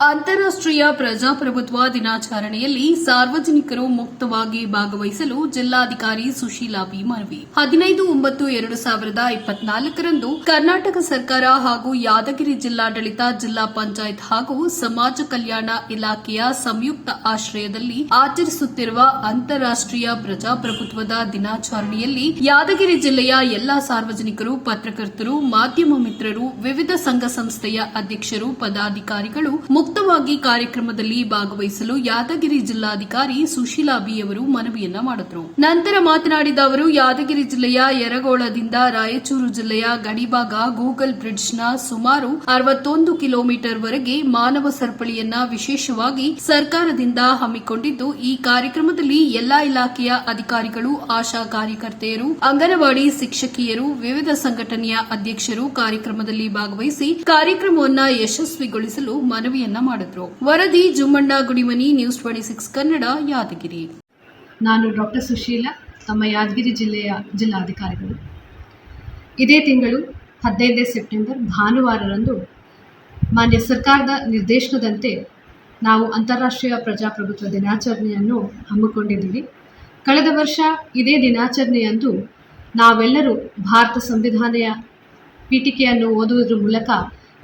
ಅಂತಾರಾಷ್ಟ್ರೀಯ ಪ್ರಜಾಪ್ರಭುತ್ವ ದಿನಾಚರಣೆಯಲ್ಲಿ ಸಾರ್ವಜನಿಕರು ಮುಕ್ತವಾಗಿ ಭಾಗವಹಿಸಲು ಜಿಲ್ಲಾಧಿಕಾರಿ ಸುಶೀಲಾ ಬಿ ಮನವಿ. ಹದಿನೈದು ಒಂಬತ್ತು ಎರಡು ಸಾವಿರದ ಇಪ್ಪತ್ನಾಲ್ಕರಂದು ಕರ್ನಾಟಕ ಸರ್ಕಾರ ಹಾಗೂ ಯಾದಗಿರಿ ಜಿಲ್ಲಾಡಳಿತ, ಜಿಲ್ಲಾ ಪಂಚಾಯತ್ ಹಾಗೂ ಸಮಾಜ ಕಲ್ಯಾಣ ಇಲಾಖೆಯ ಸಂಯುಕ್ತ ಆಶ್ರಯದಲ್ಲಿ ಆಚರಿಸುತ್ತಿರುವ ಅಂತಾರಾಷ್ಟ್ರೀಯ ಪ್ರಜಾಪ್ರಭುತ್ವದ ದಿನಾಚರಣೆಯಲ್ಲಿ ಯಾದಗಿರಿ ಜಿಲ್ಲೆಯ ಎಲ್ಲಾ ಸಾರ್ವಜನಿಕರು, ಪತ್ರಕರ್ತರು, ಮಾಧ್ಯಮ ಮಿತ್ರರು, ವಿವಿಧ ಸಂಘ ಸಂಸ್ಥೆಯ ಅಧ್ಯಕ್ಷರು, ಪದಾಧಿಕಾರಿಗಳು ಮುಕ್ತವಾಗಿ ಕಾರ್ಯಕ್ರಮದಲ್ಲಿ ಭಾಗವಹಿಸಲು ಯಾದಗಿರಿ ಜಿಲ್ಲಾಧಿಕಾರಿ ಸುಶೀಲಾ ಬಿ ಅವರು ಮನವಿಯನ್ನ ಮಾಡಿದ್ರು. ನಂತರ ಮಾತನಾಡಿದ ಅವರು, ಯಾದಗಿರಿ ಜಿಲ್ಲೆಯ ಯರಗೋಳದಿಂದ ರಾಯಚೂರು ಜಿಲ್ಲೆಯ ಗಡಿಭಾಗ ಗೂಗಲ್ ಬ್ರಿಡ್ಜ್ನ ಸುಮಾರು ಅರವತ್ತೊಂದು ಕಿಲೋಮೀಟರ್ ವರೆಗೆ ಮಾನವ ಸರಪಳಿಯನ್ನ ವಿಶೇಷವಾಗಿ ಸರ್ಕಾರದಿಂದ ಹಮ್ಮಿಕೊಂಡಿದ್ದು, ಈ ಕಾರ್ಯಕ್ರಮದಲ್ಲಿ ಎಲ್ಲಾ ಇಲಾಖೆಯ ಅಧಿಕಾರಿಗಳು, ಆಶಾ ಕಾರ್ಯಕರ್ತೆಯರು, ಅಂಗನವಾಡಿ ಶಿಕ್ಷಕಿಯರು, ವಿವಿಧ ಸಂಘಟನೆಯ ಅಧ್ಯಕ್ಷರು ಕಾರ್ಯಕ್ರಮದಲ್ಲಿ ಭಾಗವಹಿಸಿ ಕಾರ್ಯಕ್ರಮವನ್ನು ಯಶಸ್ವಿಗೊಳಿಸಲು ಮನವಿಯನ್ನ ಮಾಡಿದ್ರು. ವರದಿ Jummanna Gudimani, news twenty six Kannada, Yadgiri. ನಾನು ಡಾಕ್ಟರ್ ಸುಶೀಲ, ತಮ್ಮ ಯಾದಗಿರಿ ಜಿಲ್ಲೆಯ ಜಿಲ್ಲಾಧಿಕಾರಿಗಳು. ಇದೇ ತಿಂಗಳು ಹದಿನೈದನೇ ಸೆಪ್ಟೆಂಬರ್, ಭಾನುವಾರರಂದು ಮಾನ್ಯ ಸರ್ಕಾರದ ನಿರ್ದೇಶನದಂತೆ ನಾವು ಅಂತಾರಾಷ್ಟ್ರೀಯ ಪ್ರಜಾಪ್ರಭುತ್ವ ದಿನಾಚರಣೆಯನ್ನು ಹಮ್ಮಿಕೊಂಡಿದ್ದೀವಿ. ಕಳೆದ ವರ್ಷ ಇದೇ ದಿನಾಚರಣೆಯಂದು ನಾವೆಲ್ಲರೂ ಭಾರತ ಸಂವಿಧಾನೆಯ ಪೀಠಿಕೆಯನ್ನು ಓದುವುದರ ಮೂಲಕ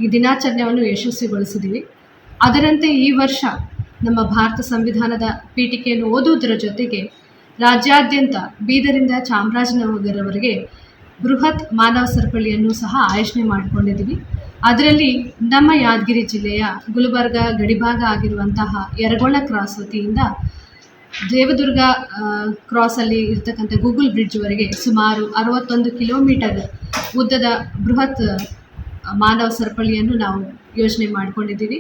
ಈ ದಿನಾಚರಣೆಯನ್ನು ಯಶಸ್ವಿಗೊಳಿಸಿದ್ದೀವಿ. ಅದರಂತೆ ಈ ವರ್ಷ ನಮ್ಮ ಭಾರತ ಸಂವಿಧಾನದ ಪೀಠಿಕೆಯನ್ನು ಓದುವುದರ ಜೊತೆಗೆ ರಾಜ್ಯಾದ್ಯಂತ ಬೀದರಿಂದ ಚಾಮರಾಜನಗರವರೆಗೆ ಬೃಹತ್ ಮಾನವ ಸರಪಳಿಯನ್ನು ಸಹ ಆಯೋಜನೆ ಮಾಡಿಕೊಂಡಿದ್ದೀವಿ. ಅದರಲ್ಲಿ ನಮ್ಮ ಯಾದಗಿರಿ ಜಿಲ್ಲೆಯ ಗುಲ್ಬರ್ಗ, ಗಡಿಭಾಗ ಆಗಿರುವಂತಹ ಯರಗೋಳ ಕ್ರಾಸ್ ವತಿಯಿಂದ ದೇವದುರ್ಗ ಕ್ರಾಸಲ್ಲಿ ಇರ್ತಕ್ಕಂಥ ಗೂಗಲ್ ಬ್ರಿಡ್ಜ್ವರೆಗೆ ಸುಮಾರು ಅರವತ್ತೊಂದು ಕಿಲೋಮೀಟರ್ ಉದ್ದದ ಬೃಹತ್ ಮಾನವ ಸರಪಳಿಯನ್ನು ನಾವು ಯೋಜನೆ ಮಾಡಿಕೊಂಡಿದ್ದೀವಿ.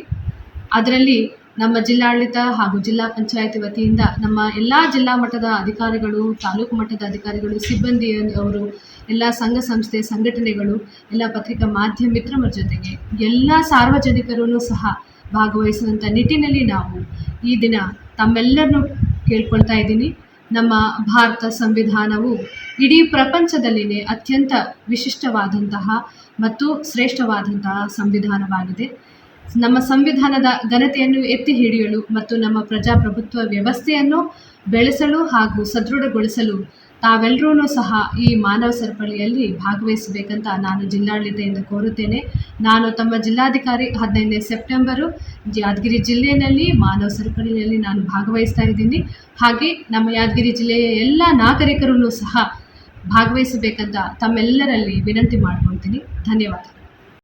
ಅದರಲ್ಲಿ ನಮ್ಮ ಜಿಲ್ಲಾಡಳಿತ ಹಾಗೂ ಜಿಲ್ಲಾ ಪಂಚಾಯತಿ ವತಿಯಿಂದ ನಮ್ಮ ಎಲ್ಲ ಜಿಲ್ಲಾ ಮಟ್ಟದ ಅಧಿಕಾರಿಗಳು, ತಾಲೂಕು ಮಟ್ಟದ ಅಧಿಕಾರಿಗಳು, ಸಿಬ್ಬಂದಿ ಅವರು, ಎಲ್ಲ ಸಂಘ ಸಂಸ್ಥೆ, ಸಂಘಟನೆಗಳು, ಎಲ್ಲ ಪತ್ರಿಕಾ ಮಾಧ್ಯಮ ಮಿತ್ರರ ಜೊತೆಗೆ ಎಲ್ಲ ಸಾರ್ವಜನಿಕರೂ ಸಹ ಭಾಗವಹಿಸುವಂಥ ನಿಟ್ಟಿನಲ್ಲಿ ನಾವು ಈ ದಿನ ತಮ್ಮೆಲ್ಲರನ್ನು ಕೇಳ್ಕೊಳ್ತಾ ಇದ್ದೀನಿ. ನಮ್ಮ ಭಾರತ ಸಂವಿಧಾನವು ಇಡೀ ಪ್ರಪಂಚದಲ್ಲಿನೇ ಅತ್ಯಂತ ವಿಶಿಷ್ಟವಾದಂತಹ ಮತ್ತು ಶ್ರೇಷ್ಠವಾದಂತಹ ಸಂವಿಧಾನವಾಗಿದೆ. ನಮ್ಮ ಸಂವಿಧಾನದ ಘನತೆಯನ್ನು ಎತ್ತಿ ಹಿಡಿಯಲು ಮತ್ತು ನಮ್ಮ ಪ್ರಜಾಪ್ರಭುತ್ವ ವ್ಯವಸ್ಥೆಯನ್ನು ಬೆಳೆಸಲು ಹಾಗೂ ಸದೃಢಗೊಳಿಸಲು ತಾವೆಲ್ಲರೂ ಸಹ ಈ ಮಾನವ ಸರಪಳಿಯಲ್ಲಿ ಭಾಗವಹಿಸಬೇಕಂತ ನಾನು ಜಿಲ್ಲಾಡಳಿತದಿಂದ ಕೋರುತ್ತೇನೆ. ನಾನು ತಮ್ಮ ಜಿಲ್ಲಾಧಿಕಾರಿ ಹದಿನೈದನೇ ಸೆಪ್ಟೆಂಬರು ಯಾದಗಿರಿ ಜಿಲ್ಲೆಯಲ್ಲಿ ಮಾನವ ಸರಪಳಿಯಲ್ಲಿ ನಾನು ಭಾಗವಹಿಸ್ತಾ ಇದ್ದೀನಿ. ಹಾಗೆ ನಮ್ಮ ಯಾದಗಿರಿ ಜಿಲ್ಲೆಯ ಎಲ್ಲ ನಾಗರಿಕರೂ ಸಹ ಭಾಗವಹಿಸಬೇಕಂತ ತಮ್ಮೆಲ್ಲರಲ್ಲಿ ವಿನಂತಿ ಮಾಡ್ಕೊಳ್ತೀನಿ. ಧನ್ಯವಾದ